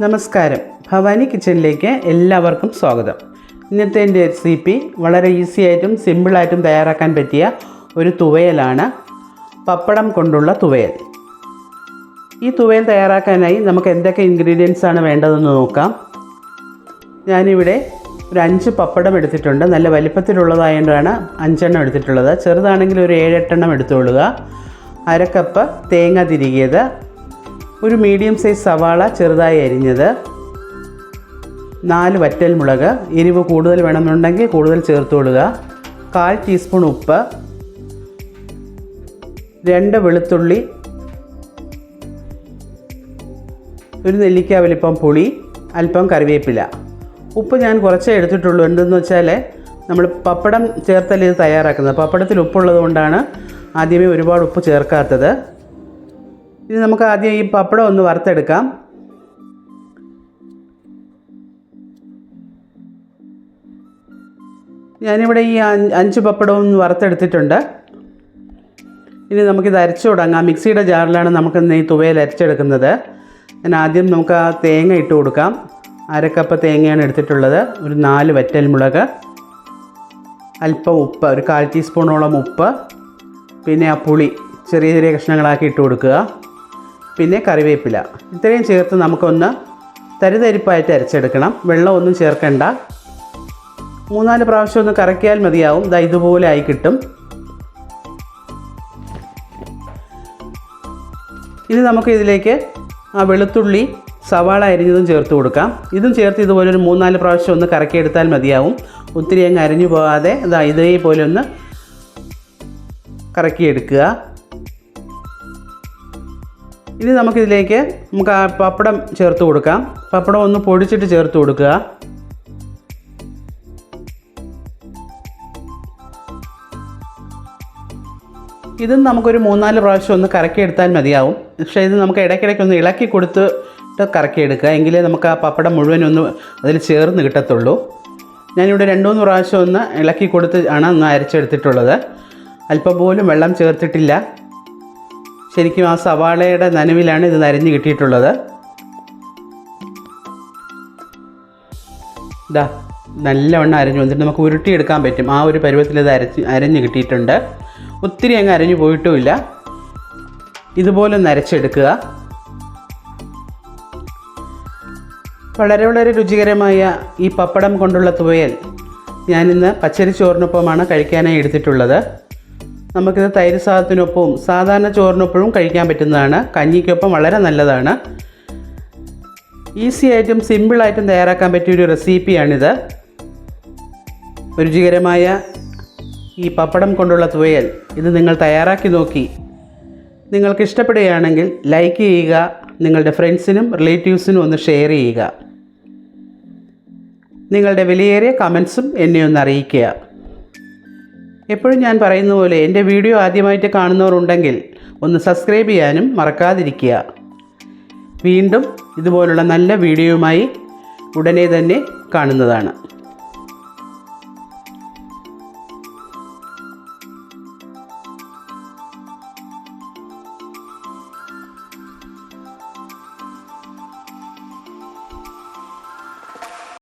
നമസ്കാരം. ഭവാനി കിച്ചണിലേക്ക് എല്ലാവർക്കും സ്വാഗതം. ഇന്നത്തെ എന്റെ റെസിപ്പി വളരെ ഈസി ആയിട്ടും സിമ്പിളായിട്ടും തയ്യാറാക്കാൻ പറ്റിയ ഒരു തുവയലാണ് പപ്പടം കൊണ്ടുള്ള തുവയൽ. ഈ തുവയൽ തയ്യാറാക്കാനായി നമുക്ക് എന്തൊക്കെ ഇൻഗ്രീഡിയൻസ് ആണ് വേണ്ടതെന്ന് നോക്കാം. ഞാനിവിടെ ഒരു അഞ്ച് പപ്പടം എടുത്തിട്ടുണ്ട്. നല്ല വലിപ്പത്തിലുള്ളതായതുകൊണ്ടാണ് അഞ്ചെണ്ണം എടുത്തിട്ടുള്ളത്. ചെറുതാണെങ്കിൽ ഒരു ഏഴെട്ടെണ്ണം എടുത്തുകൊള്ളുക അരക്കപ്പ് തേങ്ങ തിരികിയത് ഒരു മീഡിയം സൈസ് സവാള ചെറുതായി അരിഞ്ഞത് നാല് വറ്റൽ മുളക് എരിവ് കൂടുതൽ വേണമെന്നുണ്ടെങ്കിൽ കൂടുതൽ ചേർത്തുകൊള്ളുക കാൽ ടീസ്പൂൺ ഉപ്പ് രണ്ട് വെളുത്തുള്ളി ഒരു നെല്ലിക്ക വലിപ്പം പുളി അല്പം കറിവേപ്പില. ഉപ്പ് ഞാൻ കുറച്ചേ എടുത്തിട്ടുള്ളൂ. എന്തെന്ന് വെച്ചാൽ നമ്മൾ പപ്പടം ചേർത്തല്ല ഇത് തയ്യാറാക്കുന്നത്? പപ്പടത്തിൽ ഉപ്പുള്ളത് കൊണ്ടാണ് ആദ്യമേ ഒരുപാട് ഉപ്പ് ചേർക്കാത്തത്. ഇനി നമുക്ക് ആദ്യം ഈ പപ്പടം ഒന്ന് വറുത്തെടുക്കാം. ഞാനിവിടെ ഈ അഞ്ച് പപ്പടം പപ്പടവും ഒന്ന് വറുത്തെടുത്തിട്ടുണ്ട്. ഇനി നമുക്കിത് അരച്ചു തുടങ്ങാം. മിക്സിയുടെ ജാറിലാണ് നമുക്ക് ഈ തുവയിൽ അരച്ചെടുക്കുന്നത്. ഞാൻ ആദ്യം നമുക്ക് ആ തേങ്ങ ഇട്ട് കൊടുക്കാം. അരക്കപ്പ് തേങ്ങയാണ് എടുത്തിട്ടുള്ളത്. ഒരു നാല് വറ്റൽ മുളക് അല്പം ഉപ്പ് ഒരു കാൽ ടീസ്പൂണോളം ഉപ്പ് പിന്നെ ആ പുളി ചെറിയ ചെറിയ കഷ്ണങ്ങളാക്കി ഇട്ട് കൊടുക്കുക. പിന്നെ കറിവേപ്പില. ഇത്രയും ചേർത്ത് നമുക്കൊന്ന് തരിതരിപ്പായിട്ട് അരച്ചെടുക്കണം. വെള്ളമൊന്നും ചേർക്കണ്ട. മൂന്നാൽ പ്രാവശ്യം ഒന്ന് കറക്കിയാൽ മതിയാവും. ദാ ഇതുപോലെ ആയി കിട്ടും. ഇനി നമുക്ക് ഇതിലേക്ക് ആ വെളുത്തുള്ളി സവാള അരിഞ്ഞതും ചേർത്ത് കൊടുക്കാം. ഇതും ചേർത്ത് ഇതുപോലെ ഒരു മൂന്നാൽ പ്രാവശ്യം ഒന്ന് കറക്കിയെടുത്താൽ മതിയാവും. ഒത്തിരി അങ്ങ് അരിഞ്ഞു പോകാതെ ഇതാ ഇതേപോലെ ഒന്ന് കറക്കിയെടുക്കുക. ഇനി നമുക്കിതിലേക്ക് നമുക്ക് ആ പപ്പടം ചേർത്ത് കൊടുക്കാം. പപ്പടം ഒന്ന് പൊടിച്ചിട്ട് ചേർത്ത് കൊടുക്കുക. ഇതും നമുക്കൊരു മൂന്നാൽ പ്രാവശ്യം ഒന്ന് കറക്കിയെടുത്താൽ മതിയാവും. പക്ഷേ ഇത് നമുക്ക് ഇടയ്ക്കിടയ്ക്ക് ഒന്ന് ഇളക്കി കൊടുത്തിട്ട് കറക്കിയെടുക്കുക. എങ്കിലേ നമുക്ക് ആ പപ്പടം മുഴുവൻ ഒന്ന് അതിൽ ചേർന്ന് കിട്ടത്തുള്ളൂ. ഞാനിവിടെ രണ്ട് മൂന്ന് പ്രാവശ്യം ഒന്ന് ഇളക്കി കൊടുത്ത് ആണ് ഒന്ന് അരച്ചെടുത്തിട്ടുള്ളത്. അല്പം പോലും വെള്ളം ചേർത്തിട്ടില്ല. ശരിക്കും ആ സവാളയുടെ നനവിലാണ് ഇത് നരഞ്ഞ് കിട്ടിയിട്ടുള്ളത്. ഇതാ നല്ലവണ്ണം അരഞ്ഞു. വന്നിട്ട് നമുക്ക് ഉരുട്ടിയെടുക്കാൻ പറ്റും. ആ ഒരു പരുവത്തിൽ ഇത് അരച്ച് അരഞ്ഞ് കിട്ടിയിട്ടുണ്ട്. ഒത്തിരി അങ്ങ് അരഞ്ഞു പോയിട്ടുമില്ല. ഇതുപോലെ നരച്ചെടുക്കുക വളരെ വളരെ രുചികരമായ ഈ പപ്പടം കൊണ്ടുള്ള തുവയൽ ഞാനിന്ന് പച്ചരി ചോറിനൊപ്പമാണ് കഴിക്കാനായി എടുത്തിട്ടുള്ളത്. നമുക്കിത് തൈര് സാദത്തിനൊപ്പവും സാധാരണ ചോറിനൊപ്പവും കഴിക്കാൻ പറ്റുന്നതാണ്. കഞ്ഞിക്കൊപ്പം വളരെ നല്ലതാണ്. ഈസി ആയിട്ടും സിമ്പിളായിട്ടും തയ്യാറാക്കാൻ പറ്റിയ ഒരു റെസിപ്പിയാണിത്. രുചികരമായ ഈ പപ്പടം കൊണ്ടുള്ള തുവയൽ ഇത് നിങ്ങൾ തയ്യാറാക്കി നോക്കി. നിങ്ങൾക്ക് ഇഷ്ടപ്പെടുകയാണെങ്കിൽ ലൈക്ക് ചെയ്യുക നിങ്ങളുടെ ഫ്രണ്ട്സിനും റിലേറ്റീവ്സിനും ഒന്ന് ഷെയർ ചെയ്യുക. നിങ്ങളുടെ വിലയേറിയ കമൻസും എന്നെ ഒന്ന് അറിയിക്കുക. എപ്പോഴും ഞാൻ പറയുന്ന പോലെ എന്റെ വീഡിയോ ആദ്യമായിട്ട് കാണുന്നവരുണ്ടെങ്കിൽ ഒന്ന് സബ്സ്ക്രൈബ് ചെയ്യാനും മറക്കാതിരിക്കുക. വീണ്ടും ഇതുപോലുള്ള നല്ല വീഡിയോയുമായി ഉടനെ തന്നെ കാണുന്നതാണ്.